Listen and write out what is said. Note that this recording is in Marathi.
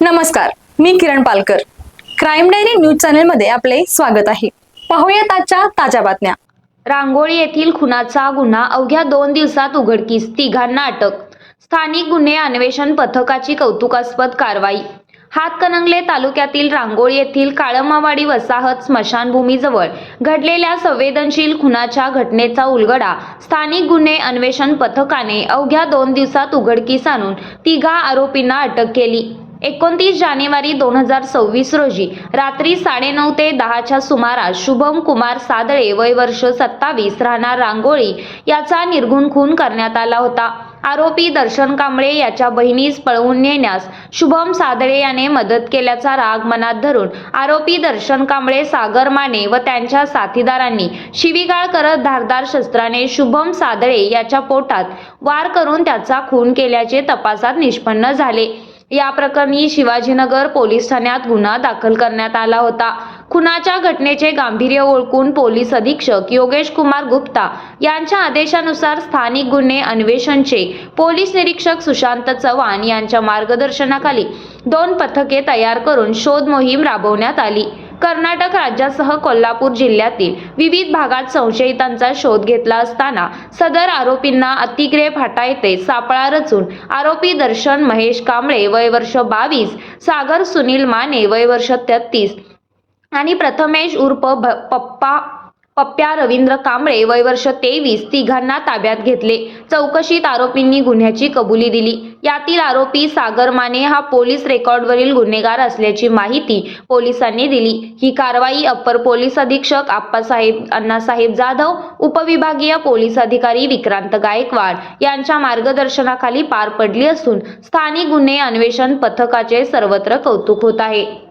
नमस्कार मी Kiran Palkar. Crime diary news चॅनलमध्ये आपले स्वागत आहे. पाहूयात आजच्या ताज्या बातम्या. रांगोळी येथील खुनाचा गुन्हा अवघ्या दोन दिवसात उघडकीस तिघांना अटक. स्थानिक गुन्हे अन्वेषण पथकाची कौतुकास्पद कारवाई. हातकणंगले तालुक्यातील रांगोळी येथील काळमावाडी वसाहत स्मशानभूमीजवळ घडलेल्या संवेदनशील खुनाच्या घटनेचा उलगडा स्थानिक गुन्हे अन्वेषण पथकाने अवघ्या दोन दिवसात उघडकीस आणून तिघा आरोपींना अटक केली. एकोणतीस जानेवारी दोन हजार सव्वीस रोजी रात्री साडेनऊ ते दहाच्या सुमारास शुभम कुमार सादळे वय वर्ष सत्तावीस राहणार रांगोळी याचा निर्घुण खून करण्यात आला होता. आरोपी दर्शन कांबळे याच्या बहिणीस पळवून नेण्यास शुभम सादळे याने मदत केल्याचा राग मनात धरून आरोपी दर्शन कांबळे सागर माने व त्यांच्या साथीदारांनी शिवीगाळ करत धारदार शस्त्राने शुभम सादळे याच्या पोटात वार करून त्याचा खून केल्याचे तपासात निष्पन्न झाले. या प्रकरणी शिवाजीनगर पोलीस ठाण्यात गुन्हा दाखल करण्यात आला होता. खुनाच्या घटनेचे गांभीर्य ओळखून पोलीस अधीक्षक योगेश कुमार गुप्ता यांच्या आदेशानुसार स्थानिक गुन्हे अन्वेषणचे पोलीस निरीक्षक सुशांत चव्हाण यांच्या मार्गदर्शनाखाली दोन पथके तयार करून शोध मोहीम राबवण्यात आली. कर्नाटक राज्यासह कोल्हापूर जिल्ह्यातील विविध भागात संशयितांचा शोध घेतला असताना सदर आरोपींना अतिग्रे फाटा येथे सापळा रचून आरोपी दर्शन महेश कांबळे वय वर्ष बावीस सागर सुनील माने वय वर्ष तेहतीस आणि प्रथमेश उर्फ पप्पा पप्प्या रवींद्र कांबळे वय वर्ष तेवीस तिघांना ताब्यात घेतले. चौकशीत आरोपींनी गुन्ह्याची कबुली दिली. यातील आरोपी सागर माने हा पोलीस रेकॉर्डवरील गुन्हेगार असल्याची माहिती पोलिसांनी दिली. ही कारवाई अप्पर पोलीस अधीक्षक आप्पासाहेब अण्णासाहेब जाधव उपविभागीय पोलीस अधिकारी विक्रांत गायकवाड यांच्या मार्गदर्शनाखाली पार पडली असून स्थानिक गुन्हे अन्वेषण पथकाचे सर्वत्र कौतुक होत आहे.